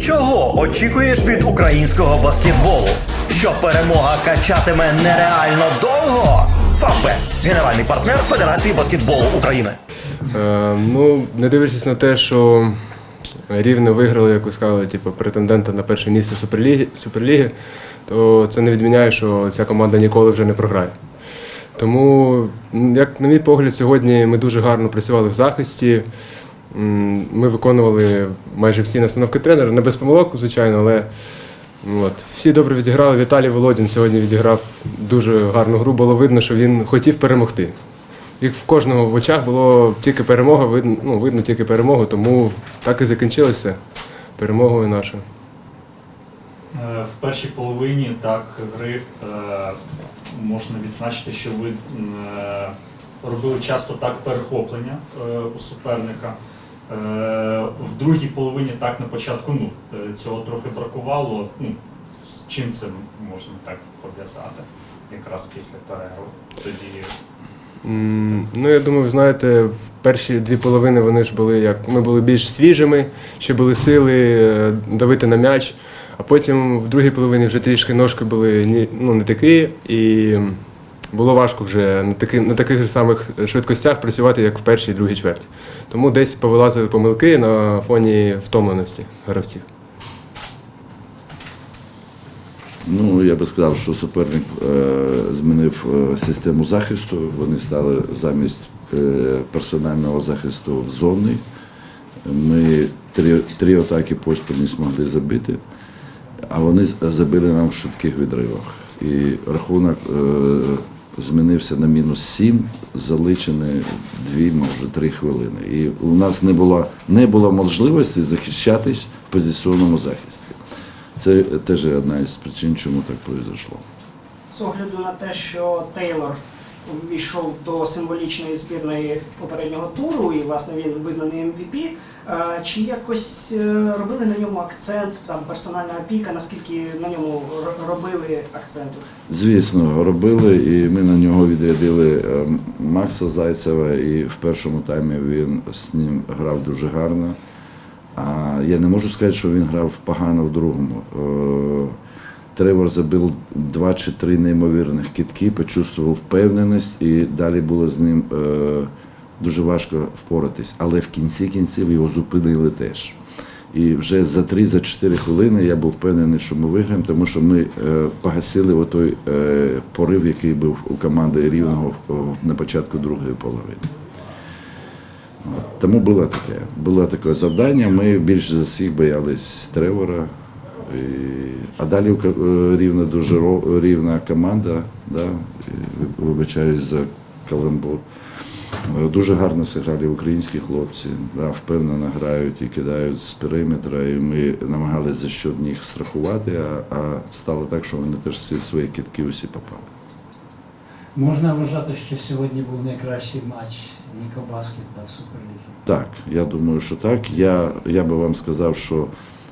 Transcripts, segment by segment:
Чого очікуєш від українського баскетболу? Що перемога качатиме нереально довго? Фавбет – генеральний партнер Федерації баскетболу України. Е, ну, не дивлячись на те, що рівно виграли, як ви сказали, типу, претендента на перше місце Суперліги, Суперліги, то це не відміняє, що ця команда ніколи вже не програє. Тому, як на мій погляд, сьогодні ми дуже гарно працювали в захисті. Ми виконували майже всі настановки тренера, не без помилок, звичайно, але от, всі добре відіграли. Віталій Володін сьогодні відіграв дуже гарну гру. Було видно, що він хотів перемогти. І в кожного в очах було тільки перемога, видно, ну, видно тільки перемогу, тому так і закінчилося перемогою нашою. Е, В першій половині так гри е, можна відзначити, що ви е, робили часто так перехоплення у суперника. Е, В другій половині так на початку ну, е, цього трохи бракувало. Ну, з чим це можна так пов'язати? Якраз після перерви. Тоді М, Ну, я думаю, знаєте, в перші дві половини вони ж були як ми були більш свіжими, ще були сили е, давити на м'яч, а потім в другій половині вже трішки ножки були ну, не такі, і було важко вже на, таки, на таких же самих швидкостях працювати, як в першій і другій чверті. Тому десь повилазили помилки на фоні втомленості гравців. Ну, я би сказав, що суперник е, змінив е, систему захисту. Вони стали замість е, персонального захисту в зони. Ми три, три атаки поспіль не змогли забити, а вони забили нам в швидких відривах. І рахунок е, змінився на мінус 7, заличені дві, може, три хвилини. І у нас не було, не було можливості захищатись в позиційному захисті. Це теж одна із причин, чому так произошло. З огляду на те, що Тейлор війшов до символічної збірної попереднього туру, і власне він визнаний MVP, е, чи якось е, робили на ньому акцент, там персональна опіка, наскільки на ньому робили акценту? Звісно, робили, і ми на нього відрядили е, Макса Зайцева, і в першому таймі він з ним грав дуже гарно. А я не можу сказати, що він грав погано в другому. Тревор забив два чи три неймовірних кітки, почувствував впевненість, і далі було з ним е, дуже важко впоратись. Але в кінці кінців його зупинили теж. І вже за 3-4 хвилини я був впевнений, що ми виграємо, тому що ми е, погасили отой е, порив, який був у команди рівного на початку другої половини. Тому було таке. Було таке завдання. Ми більше за всіх боялись Тревора. А далі е, рівна дуже рівна команда, да, вибачаюсь за каламбур. Е, Дуже гарно зіграли українські хлопці, да, впевнено грають і кидають з периметра, і ми намагалися за що їх страхувати, а, а стало так, що вони теж всі свої китки усі попали. Можна вважати, що сьогодні був найкращий матч Ніко Баскета в Суперлізі. Так, я думаю, що так. Я, я би вам сказав, що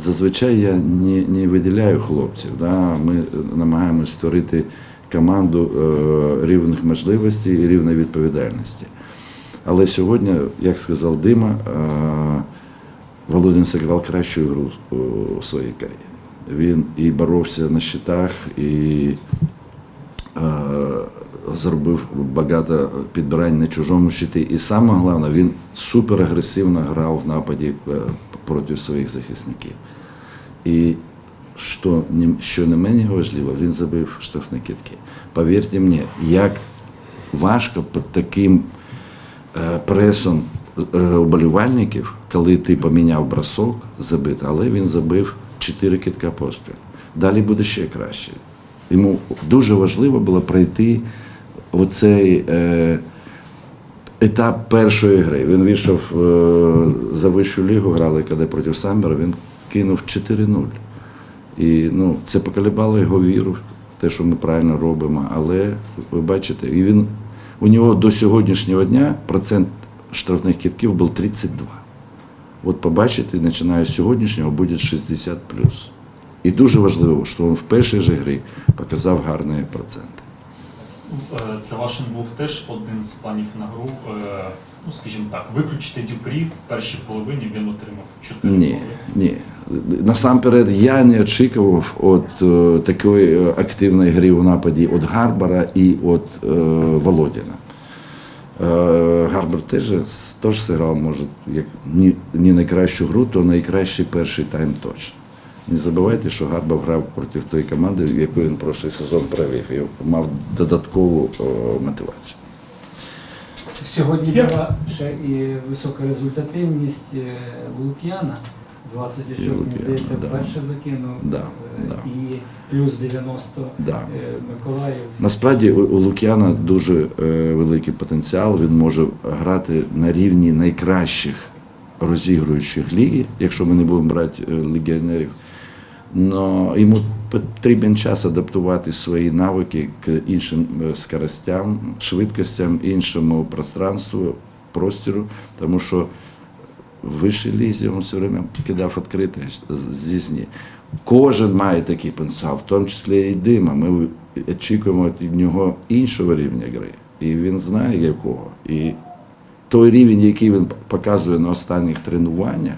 зазвичай я не, не виділяю хлопців. Да? Ми е, намагаємося створити команду е, рівних можливостей і рівної відповідальності. Але сьогодні, як сказав Дима, е, Володин зіграв кращу гру у своїй кар'єрі. Він і боровся на щитах, і зробив багато підбирань на чужому щиті. І саме головне, він суперагресивно грав в нападі проти своїх захисників. І що що не мені важливо, він забив штрафні кітки. Повірте мені, як важко під таким е, пресом е, уболівальників, коли ти поміняв бросок, забити, але він забив 4 кітка поспіль. Далі буде ще краще. Йому дуже важливо було пройти оцей е, етап першої гри. Він вийшов е, за вищу лігу, грали коли проти Самбера, він кинув 4-0. І ну, це поколебало його віру, в те, що ми правильно робимо. Але ви бачите, і він, у нього до сьогоднішнього дня процент штрафних кітків був 32. От побачите, починає з сьогоднішнього буде 60 І дуже важливо, що він в першій же грі показав гарні проценти. Е, Це вашим був теж один з планів на гру е, ну скажімо так, виключити Дюпрі в першій половині він отримав 4 Ні, ні. Насамперед я не очікував от е, такої е, активної гри у нападі від Гарбара і від е, Володіна. Е, Гарбар теж, теж зіграв, може, як не, не найкращу гру, то найкращий перший тайм точно. Не забувайте, що Гарбар грав проти тої команди, яку він прошлий сезон провів, і мав додаткову е, мотивацію. Сьогодні була ще і висока результативність е, у Лук'яна. 20 очок, мені здається, да. перше закинув. Да, Е, да. І плюс 90 Да. Миколаїв. Насправді у Лук'яна дуже великий потенціал. Він може грати на рівні найкращих розігруючих ліги, якщо ми не будемо брати легіонерів. Но йому потрібен час адаптувати свої навики к іншим е, скоростям, швидкостям, іншому пространству, простору, тому що в вищій лізі він все время кидав відкрите з- здесь. Кожен має такий потенціал, в тому числі і Дима. Ми очікуємо від нього іншого рівня гри. І він знає якого. І той рівень, який він показує на останніх тренуваннях,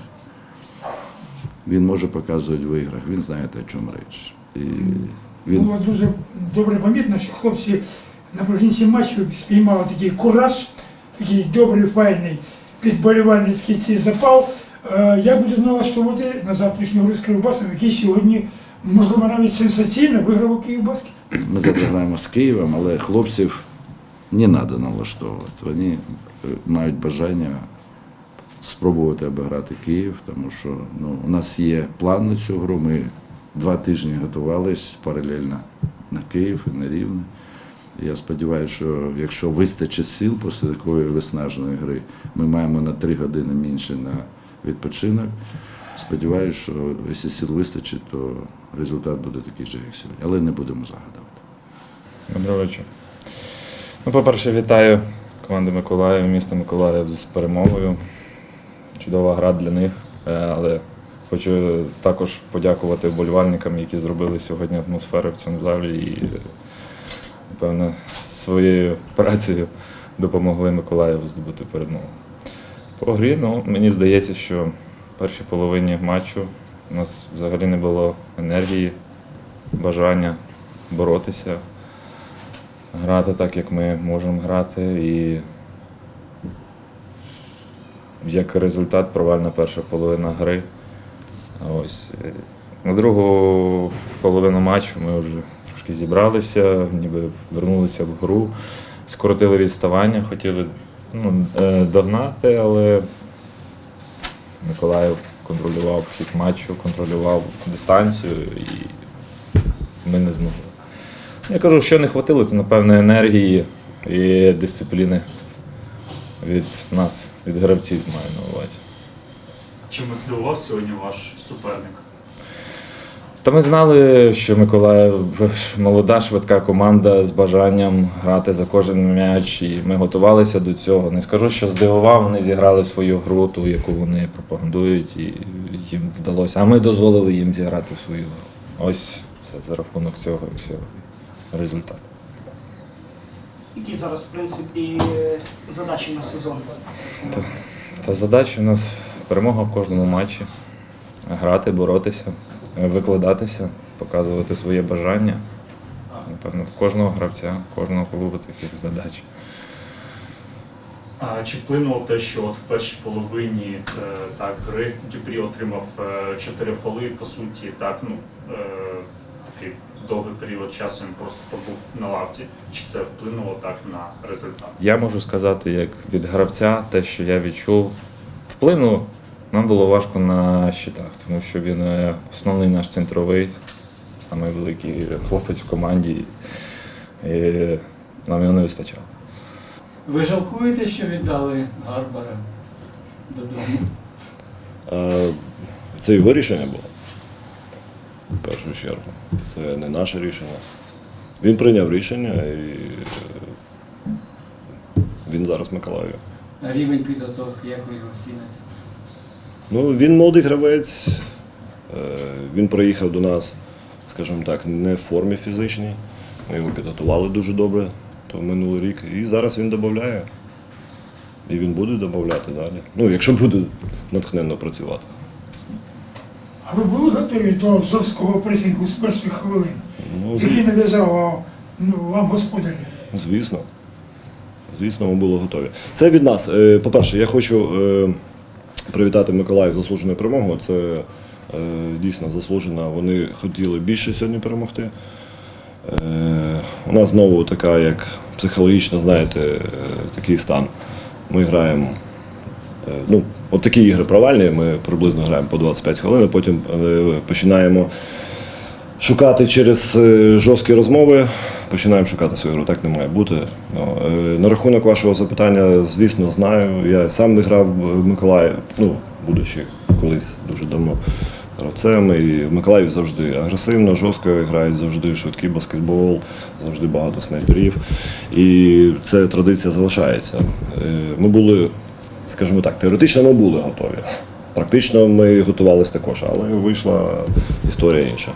він може показувати в іграх. Він знає, о чому річ. І він Було дуже добре помітно, що хлопці наприкінці матчу спіймали такий кураж, такий добрий, файний підболівальницький цей запал. Е, Я буду налаштовувати на завтрашню гру з Кривбасом, який сьогодні, можливо, навіть сенсаційно виграв у Київбаскет. Ми завтра граємо з Києвом, але хлопців не треба налаштовувати. Вони е, мають бажання спробувати обіграти Київ, тому що ну, у нас є план на цю гру. Ми два тижні готувалися паралельно на Київ і на Рівне. Я сподіваюся, що якщо вистачить сил після такої виснаженої гри, ми маємо на три години менше на відпочинок. Сподіваюся, що якщо сил вистачить, то результат буде такий же, як сьогодні. Але не будемо загадувати. Вечора. Ну, по-перше, вітаю команду Миколаїв, міста Миколаїв з перемогою. Чудова гра для них. Е, Але хочу також подякувати вболівальникам, які зробили сьогодні атмосферу в цьому залі і, е, напевно, своєю працею допомогли Миколаєву здобути перемогу. По грі, ну, мені здається, що в першій половині матчу у нас взагалі не було енергії, бажання боротися грати так, як ми можемо грати. І як результат провальна перша половина гри. Ось. е, На другу половину матчу ми вже трошки зібралися, ніби вернулися в гру, скоротили відставання, хотіли ну, е, догнати, але Миколаїв контролював хід матчу, контролював дистанцію і ми не змогли. Я кажу, що не хватило, це напевно енергії і дисципліни від нас, від гравців маю на увазі. Чим здивував сьогодні ваш суперник? Та ми знали, що Миколаїв молода, швидка команда з бажанням грати за кожен м'яч, і ми готувалися до цього. Не скажу, що здивував, вони зіграли свою гру, ту, яку вони пропагандують, і їм вдалося. А ми дозволили їм зіграти свою гру. Ось все за рахунок цього і всього результат. Які зараз, в принципі, задачі на сезон? Та задача у нас перемога в кожному матчі. Грати, боротися, викладатися, показувати своє бажання. Напевно, в кожного гравця, в кожного клубу таких задач. А чи вплинуло те, що от в першій половині е, так гри Дюпрі отримав е, чотири фоли, по суті, так ну е, такий довгий період часу він просто побув на лавці. Чи це вплинуло так на результат? Я можу сказати, як від гравця, те, що я відчув, вплинув, нам було важко на щитах, тому що він е, основний наш центровий, самий великий хлопець в команді. І нам його не вистачало. Ви жалкуєте, що віддали Гарбара додому? А, Це його рішення було. В першу чергу. Це не наше рішення. Він прийняв рішення і е, він зараз в Миколаєві. А рівень підготовки, як ви його оціните? Ну, він молодий гравець. Е, Він приїхав до нас, скажімо так, не в формі фізичній. Ми його підготували дуже добре то минулий рік. І зараз він додає. І він буде додати далі. Ну, якщо буде натхненно працювати. А ви були готові до жорсткого пресингу з перших хвилин, Ну, який нав'язав ну, вам господарі? Звісно. Звісно, ми були готові. Це від нас. Е, По-перше, я хочу е, привітати Миколаїв з заслуженою перемогою. Це е, дійсно заслужена. Вони хотіли більше сьогодні перемогти. У нас знову така, як психологічно, знаєте, такий стан. Ми граємо. Ну, от такі ігри провальні, ми приблизно граємо по 25 хвилин, потім е, починаємо шукати через е, жорсткі розмови, починаємо шукати свою гру. Так не має бути. Ну, е, на рахунок вашого запитання, звісно, знаю. Я сам не грав в Миколаїв, ну, будучи колись дуже давно гравцем. І в Миколаїві завжди агресивно, жорстко грають, завжди швидкий баскетбол, завжди багато снайперів. І ця традиція залишається. Ми були, скажімо так, теоретично ми були готові. Практично ми готувалися також, але вийшла історія інша.